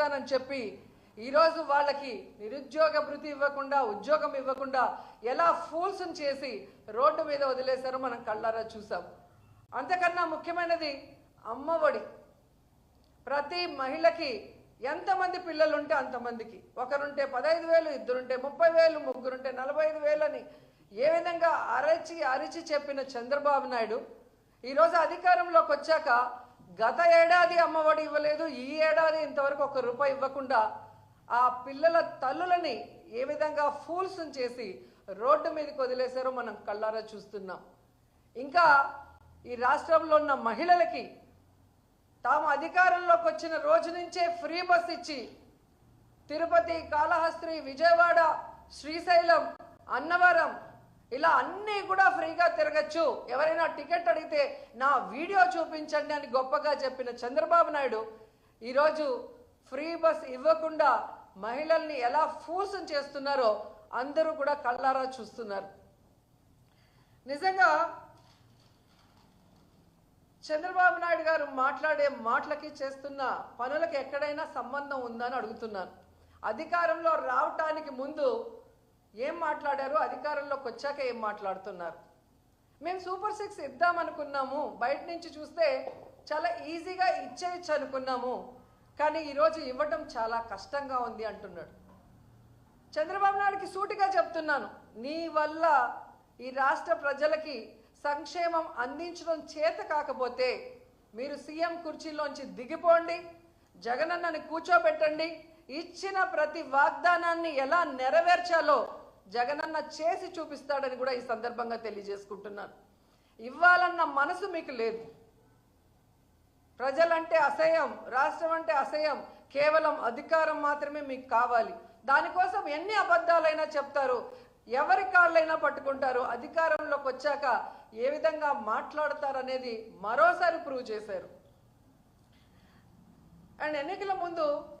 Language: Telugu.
ఇస్తానని చెప్పి ఈరోజు వాళ్ళకి నిరుద్యోగ భృతి ఇవ్వకుండా ఉద్యోగం ఇవ్వకుండా ఎలా ఫూల్స్ని చేసి రోడ్డు మీద వదిలేశారో మనం కళ్ళారా చూసాం. అంతకన్నా ముఖ్యమైనది అమ్మఒడి. ప్రతి మహిళకి ఎంతమంది పిల్లలు ఉంటే అంతమందికి. ఒకరుంటే పదహైదు వేలు ఇద్దరుంటే ముప్పై వేలు ముగ్గురుంటే నలభై ఐదు వేలు అని ఏ విధంగా అరచి అరిచి చెప్పిన చంద్రబాబు నాయుడు ఈరోజు అధికారంలోకి వచ్చాక గత ఏడాది అమ్మఒడి ఇవ్వలేదు ఈ ఏడాది ఇంతవరకు ఒక రూపాయి ఇవ్వకుండా ఆ పిల్లల తల్లులని ఏ విధంగా ఫూల్స్ చేసి రోడ్డు మీదకి వదిలేశారో మనం కళ్ళారా చూస్తున్నాం. ఇంకా ఈ రాష్ట్రంలో ఉన్న మహిళలకి తాము అధికారంలోకి వచ్చిన రోజు నుంచే ఫ్రీ బస్ ఇచ్చి తిరుపతి కాళహస్త్రి విజయవాడ శ్రీశైలం అన్నవరం ఇలా అన్నీ కూడా ఫ్రీగా తిరగచ్చు. ఎవరైనా టికెట్ అడిగితే నా వీడియో చూపించండి అని గొప్పగా చెప్పిన చంద్రబాబు నాయుడు ఈరోజు ఫ్రీ బస్ ఇవ్వకుండా మహిళల్ని ఎలా ఫూసం చేస్తున్నారో అందరూ కూడా కళ్ళారా చూస్తున్నారు. నిజంగా చంద్రబాబు నాయుడు గారు మాట్లాడే మాటలకి చేస్తున్న పనులకు ఎక్కడైనా సంబంధం ఉందని అడుగుతున్నాను. అధికారంలో రావటానికి ముందు ఏం మాట్లాడారు అధికారంలోకి వచ్చాక ఏం మాట్లాడుతున్నారు? మేము సూపర్ సిక్స్ ఇద్దామనుకున్నాము. బయట నుంచి చూస్తే చాలా ఈజీగా ఇచ్చేయచ్చు అనుకున్నాము. కానీ ఈరోజు ఇవ్వటం చాలా కష్టంగా ఉంది అంటున్నాడు. చంద్రబాబు నాయుడుకి సూటిగా చెప్తున్నాను. నీ వల్ల ఈ రాష్ట్ర ప్రజలకి సంక్షేమం అందించడం చేత కాకపోతే మీరు సీఎం కుర్చీలోంచి దిగిపోండి జగనన్నని కూర్చోబెట్టండి ఇచ్చిన ప్రతి వాగ్దానాన్ని ఎలా నెరవేర్చాలో జగనన్న చేసి చూపిస్తాడని కూడా ఈ సందర్భంగా తెలియజేసుకుంటున్నాను. ఇవ్వాలన్న మనసు మీకు లేదు. ప్రజలంటే అసహ్యం రాష్ట్రం అంటే అసహ్యం కేవలం అధికారం మాత్రమే మీకు కావాలి. దానికోసం ఎన్ని అబద్ధాలైనా చెప్తారు ఎవరి కాళ్ళైనా పట్టుకుంటారు అధికారంలోకి వచ్చాక ఏ విధంగా మాట్లాడతారనేది మరోసారి ప్రూవ్ చేశారు. అండ్ ఎన్నికల ముందు